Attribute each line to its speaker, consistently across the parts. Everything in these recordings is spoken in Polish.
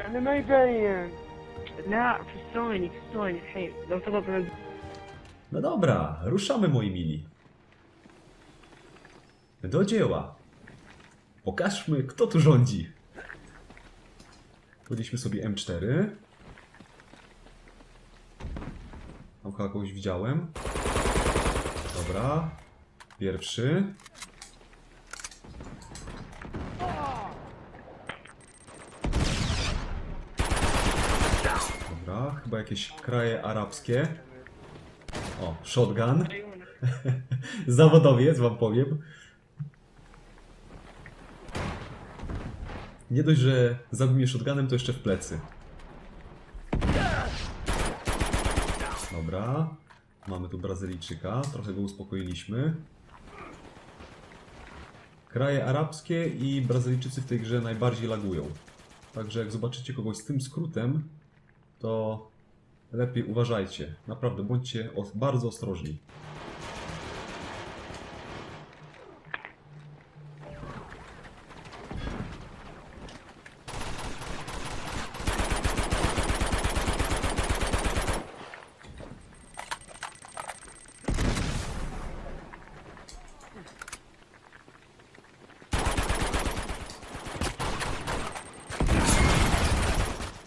Speaker 1: انا ما يبين لا فستوني فستوني الحين لو تضغط على
Speaker 2: No dobra, ruszamy moi mili. Do dzieła. Pokażmy, kto tu rządzi. Podnieśmy sobie M4. Tam chyba kogoś widziałem. Dobra. Pierwszy. Chyba jakieś kraje arabskie. O, shotgun. Zawodowiec, wam powiem. Nie dość, że zabił mnie shotgunem, to jeszcze w plecy. Dobra. Mamy tu Brazylijczyka. Trochę go uspokoiliśmy. Kraje arabskie i Brazylijczycy w tej grze najbardziej lagują. Także jak zobaczycie kogoś z tym skrótem, to lepiej uważajcie. Naprawdę, bądźcie bardzo ostrożni.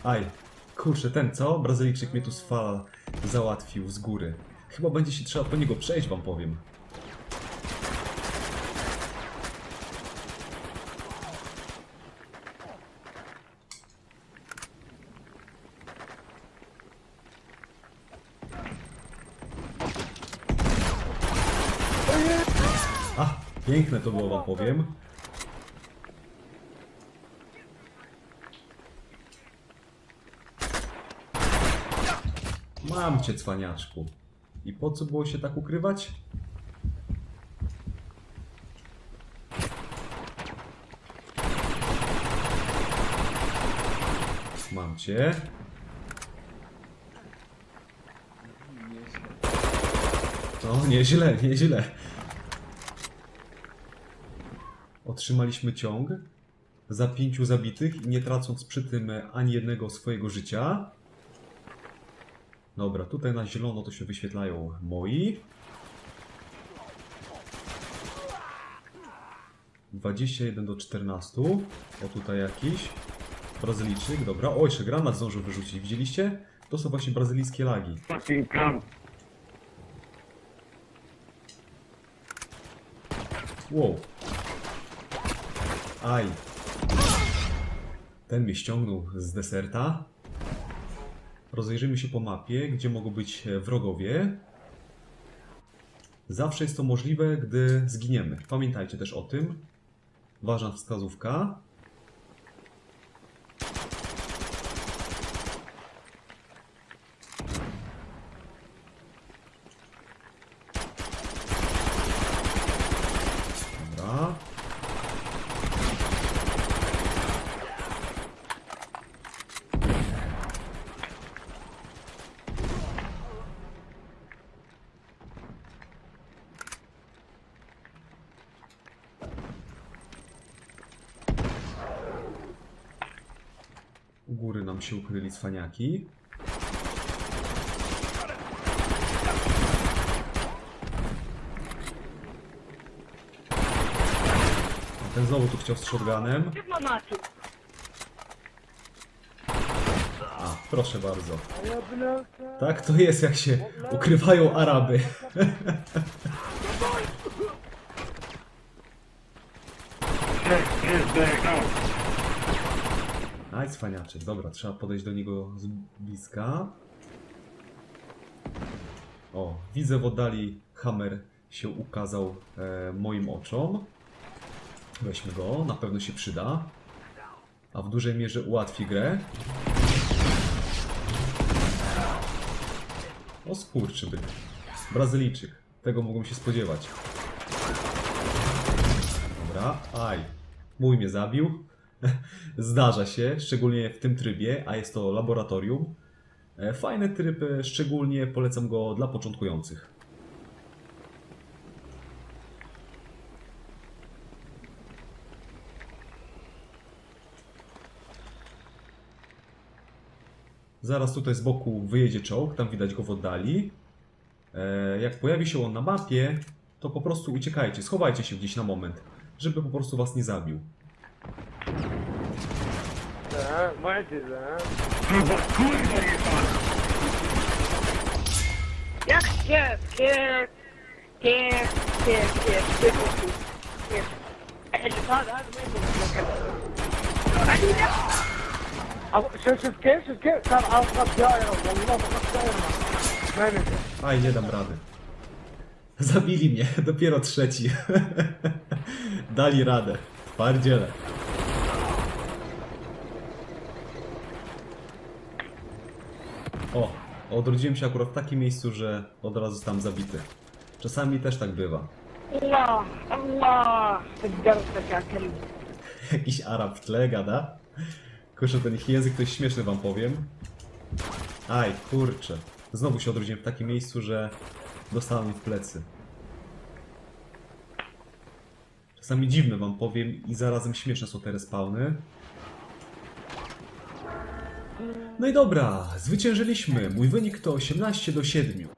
Speaker 2: Aj, kurczę, ten co? Brazylijczyk mnie tu z fala załatwił z góry. Chyba będzie się trzeba po niego przejść, wam powiem. Piękne to było, wam powiem. Mam cię, cwaniaczku. I po co było się tak ukrywać? Mam cię. No, nieźle, nieźle. Otrzymaliśmy ciąg za pięciu zabitych, nie tracąc przy tym ani jednego swojego życia. Dobra, tutaj na zielono to się wyświetlają moi. 21 do 14. O tutaj jakiś. Brazylijczyk, dobra. O, jeszcze granat zdążył wyrzucić. Widzieliście? To są właśnie brazylijskie lagi. Wow. Aj. Ten mnie ściągnął z deserta. Rozejrzyjmy się po mapie, gdzie mogą być e, wrogowie. Zawsze jest to możliwe, gdy zginiemy. Pamiętajcie też o tym. Ważna wskazówka. Dobra. U góry nam się ukryli cwaniaki. Ten znowu tu chciał z shotgunem. A, proszę bardzo. Tak to jest, jak się ukrywają Araby. Aj, cwaniaczek. Dobra, trzeba podejść do niego z bliska. O, widzę w oddali Hammer się ukazał e, moim oczom. Weźmy go, na pewno się przyda. A w dużej mierze ułatwi grę. O skurczybyk. Brazylijczyk. Tego mogą się spodziewać. Dobra, aj. Mój mnie zabił. Zdarza się, szczególnie w tym trybie, a jest to laboratorium. E, Fajny tryb, e, szczególnie polecam go dla początkujących. Zaraz tutaj z boku wyjedzie czołg, tam widać go w oddali. E, jak pojawi się on na mapie, to po prostu uciekajcie, schowajcie się gdzieś na moment, żeby po prostu was nie zabił.
Speaker 3: Nie pan! Wszystkie, wszystkie, tam.
Speaker 2: A, nie dam rady. Zabili mnie, dopiero trzeci. Dali radę, twardziele. O, odrodziłem się akurat w takim miejscu, że od razu zostałem zabity. Czasami też tak bywa.
Speaker 1: الله الله قدرتك يا كلب
Speaker 2: Jakiś Arab w tle gada. Kurczę, ten ich język to jest śmieszny wam powiem. Aj, kurczę. Znowu się odrodziłem w takim miejscu, że dostałem w plecy. Czasami dziwne wam powiem i zarazem śmieszne są te respawny. No i dobra, zwyciężyliśmy. Mój wynik to 18 do 7.